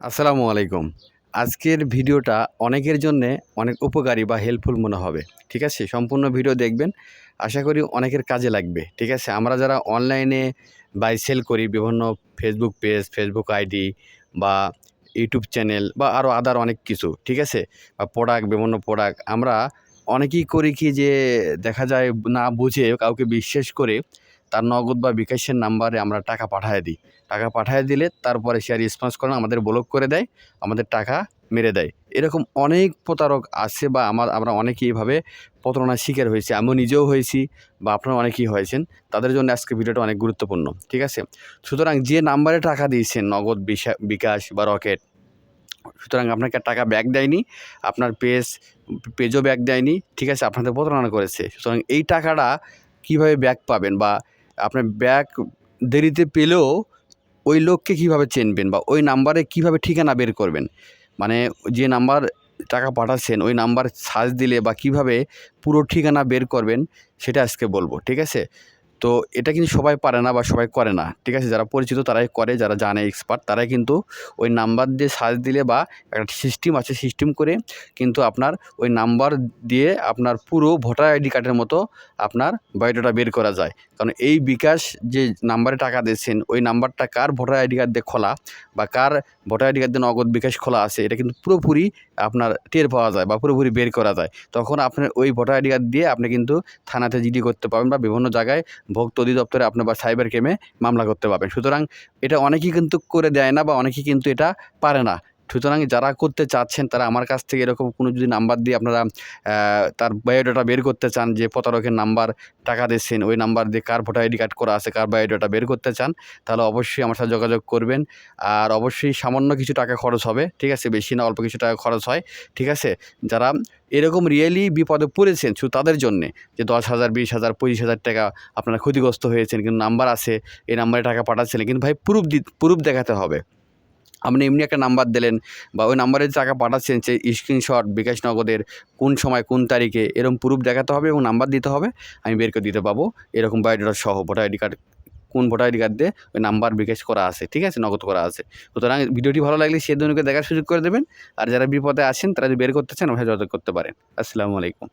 আসসালামু আলাইকুম। আজকের ভিডিওটা অনেকের জন্য অনেক উপকারী বা হেল্পফুল মনে হবে। ঠিক আছে? সম্পূর্ণ ভিডিও দেখবেন। আশা করি অনেকের কাজে লাগবে। ঠিক আছে? আমরা যারা অনলাইনে বাই সেল করি, বিভিন্ন ফেসবুক পেজ ফেসবুক আইডি বা ইউটিউব চ্যানেল বা আরও আদার অনেক কিছু, ঠিক আছে? বা প্রোডাক্ট বিভিন্ন প্রোডাক্ট আমরা অনেকেই করি কি যে দেখা যায় না বুঝে, কাউকে বিশ্বাস করে তার নগদ বা বিকাশের নাম্বারে আমরা টাকা পাঠিয়ে দিই। টাকা পাঠিয়ে দিলে তারপরে সে আর রেসপন্স করে না, আমাদের ব্লক করে দেয়, আমাদের টাকা মেরে দেয়। এরকম অনেক প্রতারক আছে বা আমার, আমরা অনেকেই এভাবে প্রতারণার শিকার হয়েছি। আমিও নিজেও হয়েছি বা আপনারা অনেকেই হয়েছেন। তাদের জন্য আজকে ভিডিওটা অনেক গুরুত্বপূর্ণ, ঠিক আছে? সুতরাং যে নাম্বারে টাকা দিয়েছেন, নগদ বিকাশ বা রকেট, সুতরাং আপনাকে টাকা ব্যাক দেয়নি, আপনার পেজ পেজও ব্যাক দেয়নি, ঠিক আছে? আপনাদের প্রতারণা করেছে। সুতরাং এই টাকাটা কীভাবে ব্যাক পাবেন বা আপনার ব্যাগ দেরিতে পেলেও ওই লোককে কীভাবে চিনবেন বা ওই নাম্বারে কীভাবে ঠিকানা বের করবেন? মানে যে নাম্বার টাকা পাঠাচ্ছেন, ওই নাম্বার সার্চ দিলে বা কীভাবে পুরো ঠিকানা বের করবেন, সেটা আজকে বলব, ঠিক আছে? তো এটা কিন্তু সবাই পারে না বা সবাই করে না, ঠিক আছে? যারা পরিচিত তারাই করে, যারা জানে এক্সপার্ট তারাই কিন্তু ওই নাম্বার দিয়ে সার্চ দিলে বা একটা সিস্টেম আছে সিস্টেম করে কিন্তু আপনার ওই নাম্বার দিয়ে আপনার পুরো ভোটার আইডি কার্ডের মতো আপনার বায়োডাটা বের করা যায়। কারণ এই বিকাশ যে নাম্বারে টাকা দিচ্ছেন ওই নাম্বারটা কার ভোটার আইডি কার্ড দিয়ে খোলা বা কার ভোটার আইডি কার্ড দিয়ে নগদ বিকাশ খোলা আছে, এটা কিন্তু পুরোপুরি আপনার টের পাওয়া যায় বা পুরোপুরি বের করা যায়। তখন আপনার ওই ভোটার আইডি কার্ড দিয়ে আপনি কিন্তু থানাতে জিডি করতে পারবেন বা বিভিন্ন জায়গায় ভোক্ত অধিদপ্তরে আপনি বা সাইবার ক্রাইমে মামলা করতে পারবেন। সুতরাং এটা অনেকেই কিন্তু করে দেয় না বা অনেকেই কিন্তু এটা পারে না। সুতরাং যারা করতে চাচ্ছেন, তারা আমার কাছ থেকে এরকম কোনো যদি নাম্বার দিয়ে আপনারা তার বায়োডাটা বের করতে চান, যে প্রতারকের নাম্বার টাকা দিচ্ছেন ওই নাম্বার দিয়ে কার ভোটার আইডি কার্ড করা আছে, কার বায়োডাটা বের করতে চান, তাহলে অবশ্যই আমার সাথে যোগাযোগ করবেন। আর অবশ্যই সামান্য কিছু টাকা খরচ হবে, ঠিক আছে? বেশি না, অল্প কিছু টাকা খরচ হয়, ঠিক আছে? যারা এরকম রিয়েলি বিপদে পড়েছেন শুধু তাদের জন্যে, যে দশ হাজার, বিশ হাজার, পঁচিশ হাজার টাকা আপনারা ক্ষতিগ্রস্ত হয়েছেন, কিন্তু নাম্বার আছে, এই নাম্বারে টাকা পাঠাচ্ছিলেন কিন্তু ভাই প্রুফ দি, প্রুফ দেখাতে হবে। আপনি এমনি একটা নাম্বার দিলেন বা ওই নাম্বারে যে টাকা পাঠাচ্ছেন সেই স্ক্রিনশট বিকাশ নগদের কোন সময়, কোন তারিখে এরকম প্রুফ দেখাতে হবে এবং নাম্বার দিতে হবে, আমি বের করে দিতে পাবো। এরকম বায়োডাটা সহ ভোটার আইডি কার্ড কোন ভোটার আইডি কার্ড দিয়ে ওই নাম্বার বিকাশ করা আছে, ঠিক আছে? নগদ করা আছে। সুতরাং ভিডিওটি ভালো লাগলে সে দুজনকে দেখার সুযোগ করে দেবেন। আর যারা বিপদে আছেন, তারা যদি বের করতে চান ওখানে যোগাযোগ করতে পারেন। আসসালামু আলাইকুম।